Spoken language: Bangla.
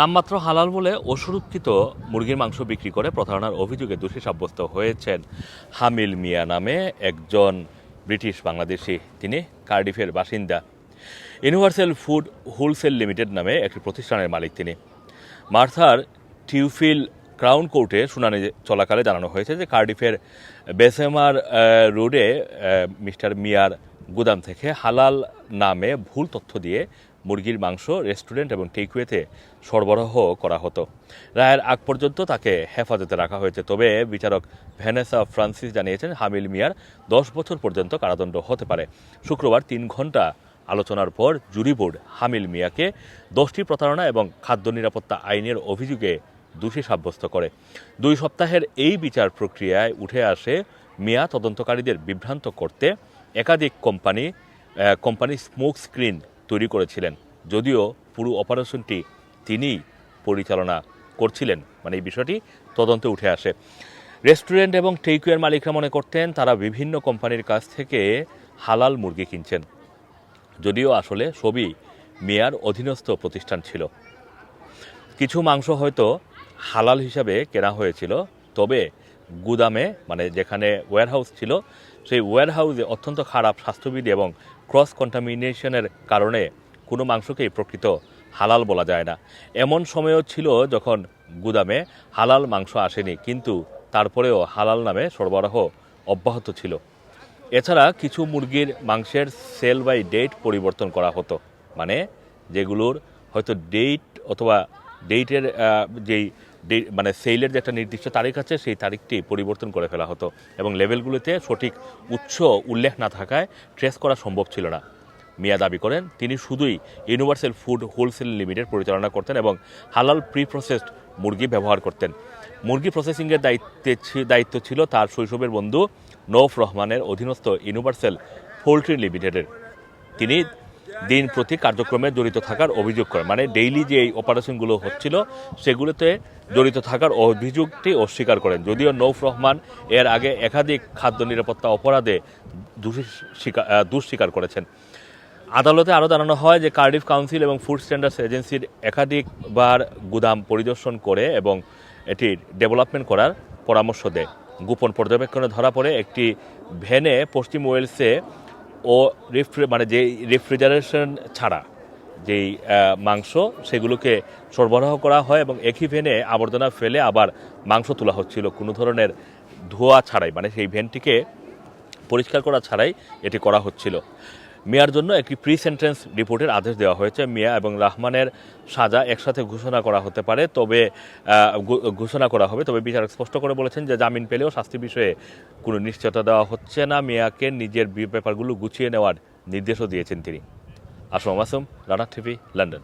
নামমাত্র হালাল বলে অসুরক্ষিত মুরগির মাংস বিক্রি করে প্রতারণার অভিযোগে দোষী সাব্যস্ত হয়েছেন হামিল মিয়া নামে একজন ব্রিটিশ বাংলাদেশি। তিনি কার্ডিফের বাসিন্দা। ইউনিভার্সাল ফুড হোলসেল লিমিটেড নামে একটি প্রতিষ্ঠানের মালিক তিনি। মার্থার টিউফিল ক্রাউন কোর্টে শুনানি চলাকালে জানানো হয়েছে যে কার্ডিফের বেসেমার রোডে মিস্টার মিয়ার গুদাম থেকে হালাল নামে ভুল তথ্য দিয়ে মুরগির মাংস রেস্টুরেন্ট এবং টেকওয়েতে সরবরাহ করা হতো। রায়ের আগ পর্যন্ত তাকে হেফাজতে রাখা হয়েছে। তবে বিচারক ভ্যানেসা ফ্রান্সিস জানিয়েছেন, হামিল মিয়ার দশ বছর পর্যন্ত কারাদণ্ড হতে পারে। শুক্রবার তিন ঘণ্টা আলোচনার পর জুরি বোর্ড হামিল মিয়াকে দশটি প্রতারণা এবং খাদ্য নিরাপত্তা আইনের অভিযোগে দোষী সাব্যস্ত করে। দুই সপ্তাহের এই বিচার প্রক্রিয়ায় উঠে আসে মিয়া তদন্তকারীদের বিভ্রান্ত করতে। একাধিক কোম্পানি কোম্পানি স্মোক স্ক্রিন তৈরি করেছিলেন। যদিও পুরো অপারেশনটি তিনিই পরিচালনা করছিলেন। মানে এই বিষয়টি তদন্তে উঠে আসে। রেস্টুরেন্ট এবং টেকওয়ের মালিকরা মনে করতেন, তারা বিভিন্ন কোম্পানির কাছ থেকে হালাল মুরগি কিনছেন। যদিও আসলে সবই মেয়ার অধীনস্থ প্রতিষ্ঠান ছিল। কিছু মাংস হয়তো হালাল হিসাবে কেনা হয়েছিল, তবে গুদামে মানে যেখানে ওয়্যারহাউস ছিল সেই ওয়্যারহাউসে অত্যন্ত খারাপ স্বাস্থ্যবিধি এবং ক্রস কন্টামিনেশনের কারণে কোনো মাংসকেই প্রকৃত হালাল বলা যায় না। এমন সময়ও ছিল যখন গুদামে হালাল মাংস আসেনি, কিন্তু তারপরেও হালাল নামে সরবরাহ অব্যাহত ছিল। এছাড়া কিছু মুরগির মাংসের সেল বাই ডেট পরিবর্তন করা হতো মানে যেগুলোর হয়তো ডেট অথবা ডেটের যেই মানে সেলের যে একটা নির্দিষ্ট তারিখ আছে, সেই তারিখটি পরিবর্তন করে ফেলা হতো এবং লেভেলগুলোতে সঠিক উৎস উল্লেখ না থাকায় ট্রেস করা সম্ভব ছিল না। মিয়া দাবি করেন, তিনি শুধুই ইউনিভার্সাল ফুড হোলসেল লিমিটেড পরিচালনা করতেন এবং হালাল প্রি প্রসেসড মুরগি ব্যবহার করতেন। মুরগি প্রসেসিংয়ের দায়িত্বে দায়িত্ব ছিল তার শৈশবের বন্ধু নৌফ রহমানের অধীনস্থ ইউনিভার্সাল পোলট্রি লিমিটেডের তিনি দিন প্রতি কার্যক্রমে জড়িত থাকার অভিযোগ করে মানে ডেইলি যে এই অপারেশনগুলো হচ্ছিল সেগুলোতে জড়িত থাকার অভিযোগটি অস্বীকার করেন। যদিও নৌফ রহমান এর আগে একাধিক খাদ্য নিরাপত্তা অপরাধে দোষী স্বীকার- আহ, করেছেন। আদালতে আরও জানানো হয় যে কার্ডিফ কাউন্সিল এবং ফুড স্ট্যান্ডার্ডস এজেন্সির একাধিকবার গুদাম পরিদর্শন করে এবং এটি ডেভেলপমেন্ট করার পরামর্শ দেয়। গোপন পর্যবেক্ষণে ধরা পড়ে একটি ভ্যানে পশ্চিম ওয়েলসে ও রিফ্রি মানে যে রেফ্রিজারেশন ছাড়া যেই মাংস, সেগুলোকে সরবরাহ করা হয় এবং একই ভেনে আবর্জনা ফেলে আবার মাংস তোলা হচ্ছিল। কোনো ধরনের ধোয়া ছাড়াই মানে সেই ভেনটিকে পরিষ্কার করা ছাড়াই এটি করা হচ্ছিল। মিয়ার জন্য একটি প্রি সেন্টেন্স রিপোর্টের আদেশ দেওয়া হয়েছে। মিয়া এবং রাহমানের সাজা একসাথে ঘোষণা করা হতে পারে, তবে ঘোষণা করা হবে। তবে বিচারক স্পষ্ট করে বলেছেন যে জামিন পেলেও শাস্তি বিষয়ে কোনো নিশ্চয়তা দেওয়া হচ্ছে না। মিয়াকে নিজের ব্যাপারগুলো গুছিয়ে নেওয়ার নির্দেশও দিয়েছেন তিনি। Assam আসুম Rana TV, London.